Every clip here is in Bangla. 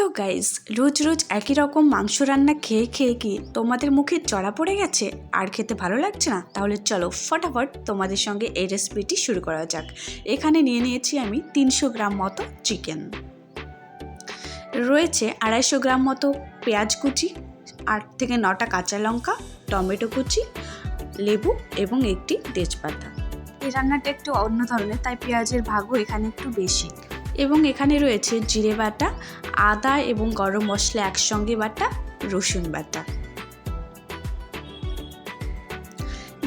তো গাইজ রোজ রোজ একই রকম মাংস রান্না খেয়ে খেয়ে কি তোমাদের মুখে চড়া পড়ে গেছে? আর খেতে ভালো লাগছে না? তাহলে চলো ফটাফট তোমাদের সঙ্গে এই রেসিপিটি শুরু করা যাক। এখানে নিয়ে নিয়েছি আমি তিনশো গ্রাম মতো চিকেন রয়েছে আড়াইশো গ্রাম মতো পেঁয়াজ কুচি, আট থেকে নটা কাঁচা লঙ্কা, টমেটো কুচি, লেবু এবং একটি তেজপাতা। এই রান্নাটা একটু অন্য ধরনের, তাই পেঁয়াজের ভাগও এখানে একটু বেশি। এবং এখানে রয়েছে জিরে বাটা, আদা এবং গরম মশলা একসঙ্গে বাটা, রসুন বাটা।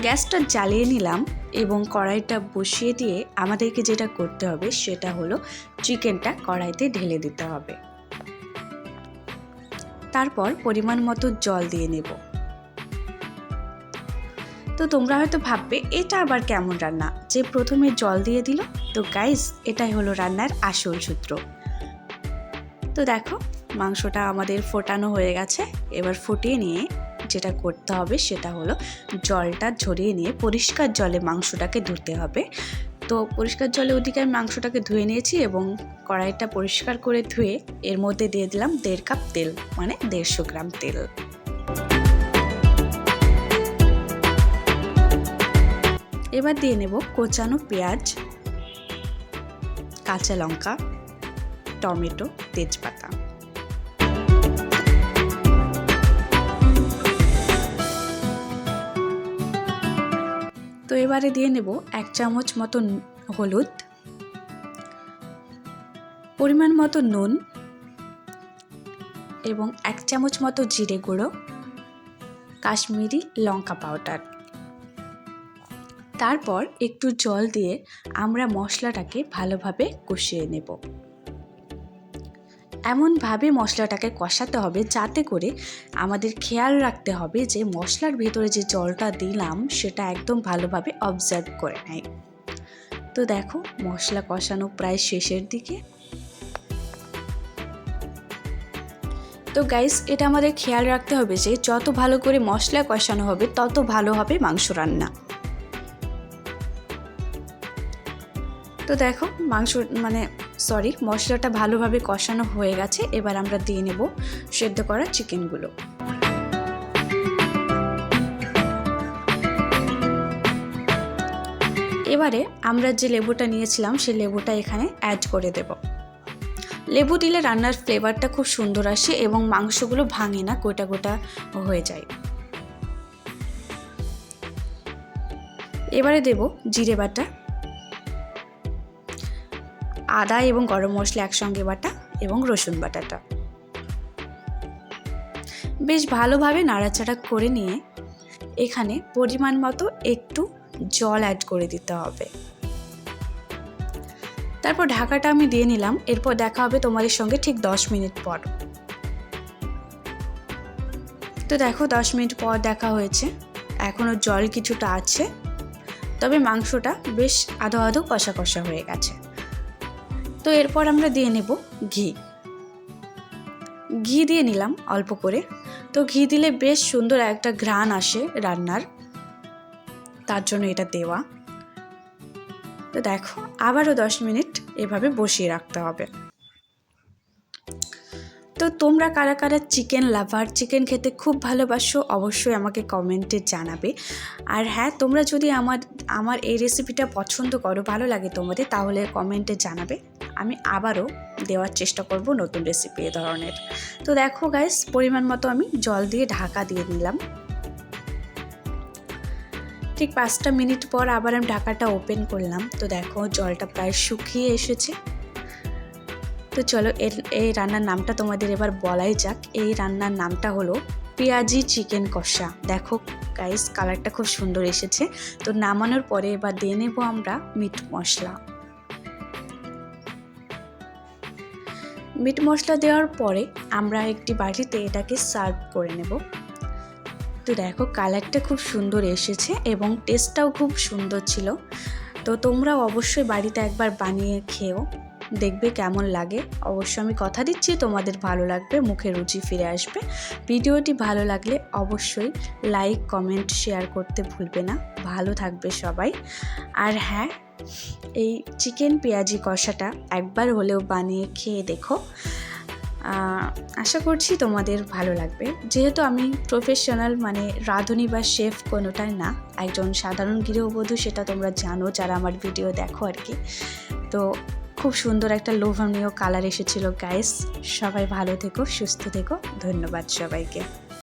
গ্যাসটা জ্বালিয়ে নিলাম এবং কড়াইটা বসিয়ে দিয়ে আমাদেরকে যেটা করতে হবে সেটা হলো চিকেনটা কড়াইতে ঢেলে দিতে হবে। তারপর পরিমাণ মতো জল দিয়ে নেব। তো তোমরা হয়তো ভাববে, এটা আবার কেমন রান্না? যে প্রথমে জল দিয়ে দিল। তো গাইস এটাই হলো রান্নার আসল সূত্র। তো দেখো, মাংসটা আমাদের ফোটানো হয়ে গেছে। এবার ফুটিয়ে নিয়ে যেটা করতে হবে সেটা হলো জলটা ঝরিয়ে নিয়ে পরিষ্কার জলে মাংসটাকে ধুতে হবে। তো পরিষ্কার জলে ওদিকে আমি মাংসটাকে ধুয়ে নিয়েছি এবং কড়াইটা পরিষ্কার করে ধুয়ে এর মধ্যে দিয়ে দিলাম দেড় কাপ তেল মানে দেড়শো গ্রাম তেল। এবার দিয়ে নেব কোচানো পেঁয়াজ, কাঁচা লঙ্কা, টমেটো, তেজপাতা। তো এবারে দিয়ে নেব এক চামচ মতো হলুদ, পরিমাণ মতো নুন এবং এক চামচ মতো জিরে গুঁড়ো, কাশ্মীরি লঙ্কা পাউডার। তারপর একটু জল দিয়ে আমরা মশলাটাকে ভালোভাবে কষিয়ে নেব। এমনভাবে মশলাটাকে কষাতে হবে যাতে করে আমাদের খেয়াল রাখতে হবে যে মশলার ভেতরে যে জলটা দিলাম সেটা একদম ভালোভাবে অবজার্ভ করে নেয়। তো দেখো, মশলা কষানো প্রায় শেষের দিকে। তো গাইস এটা আমাদের খেয়াল রাখতে হবে যে যত ভালো করে মশলা কষানো হবে, তত ভালো হবে মাংস রান্না। তো দেখো মাংস মানে সরি মশলাটা ভালোভাবে কষানো হয়ে গেছে। এবার আমরা দিয়ে নেব সেদ্ধ করা চিকেনগুলো। এবারে আমরা যে লেবুটা নিয়েছিলাম, সেই লেবুটা এখানে অ্যাড করে দেব। লেবু দিলে রান্নার ফ্লেভারটা খুব সুন্দর আসে এবং মাংসগুলো ভাঙে না, গোটা গোটা হয়ে যায়। এবারে দেব জিরে বাটা। আদা এবং গরম মশলা একসঙ্গে বাটা এবং রসুন বাটাটা। বেশ ভালোভাবে নাড়াচাড়া করে নিয়ে এখানে পরিমাণ মতো একটু জল অ্যাড করে দিতে হবে। তারপর ঢাকাটা আমি দিয়ে নিলাম, এরপর দেখা হবে তোমাদের সঙ্গে ঠিক দশ মিনিট পর। তো দেখো দশ মিনিট পর দেখা হয়েছে এখনও জল কিছুটা আছে, তবে মাংসটা বেশ আধো আধো কষা কষা হয়ে গেছে। তো এরপর আমরা দিয়ে নেব ঘি। ঘি দিয়ে নিলাম অল্প করে। তো ঘি দিলে বেশ সুন্দর একটা ঘ্রাণ আসে রান্নার। তার জন্য এটা দেওয়া। তো দেখো, আবারও দশ মিনিট এভাবে বসিয়ে রাখতে হবে। তো তোমরা কারা কারা চিকেন লাভার, চিকেন খেতে খুব ভালোবাসো অবশ্যই আমাকে কমেন্টে জানাবে। আর হ্যাঁ তোমরা যদি আমার আমার এই রেসিপিটা পছন্দ করো, ভালো লাগে তোমাদের, তাহলে কমেন্টে জানাবে। আমি আবারও দেওয়ার চেষ্টা করব নতুন রেসিপি এ ধরনের। তো দেখো গাইস পরিমাণ মতো আমি জল দিয়ে ঢাকা দিয়ে নিলাম ঠিক পাঁচটা মিনিট পর আবার আমি ঢাকাটা ওপেন করলাম। তো দেখো জলটা প্রায় শুকিয়ে এসেছে। তো চলো, এর, এই রান্নার নামটা তোমাদের এবার বলাই যাক। এই রান্নার নামটা হলো পেঁয়াজি চিকেন কষা। দেখো গাইস কালারটা খুব সুন্দর এসেছে। তো নামানোর পরে এবার দিয়ে নেব আমরা মিট মশলা। মিট মশলা দেওয়ার পরে আমরা একটি বাটিতে এটাকে সার্ভ করে নেব। তো দেখো কালারটা খুব সুন্দর এসেছে এবং টেস্টটাও খুব সুন্দর ছিল। তো তোমরা অবশ্যই বাড়িতে একবার বানিয়ে খেও দেখবে কেমন লাগে। অবশ্য আমি কথা দিচ্ছি, তোমাদের ভালো লাগবে, মুখে রুচি ফিরে আসবে। ভিডিওটি ভালো লাগলে অবশ্যই লাইক, কমেন্ট, শেয়ার করতে ভুলবে না। ভালো থাকবে সবাই। আর হ্যাঁ এই চিকেন পেঁয়াজি কষাটা একবার হলেও বানিয়ে খেয়ে দেখো। আশা করছি তোমাদের ভালো লাগবে। যেহেতু আমি প্রফেশনাল মানে রাঁধুনি বা শেফ কোনোটাই না, একজন সাধারণ গৃহবধূ সেটা তোমরা জানো, যারা আমার ভিডিও দেখো আর কি। তো খুব সুন্দর একটা লোভনীয় কালার এসেছিল গাইস সবাই ভালো থেকো সুস্থ থেকো। ধন্যবাদ সবাইকে।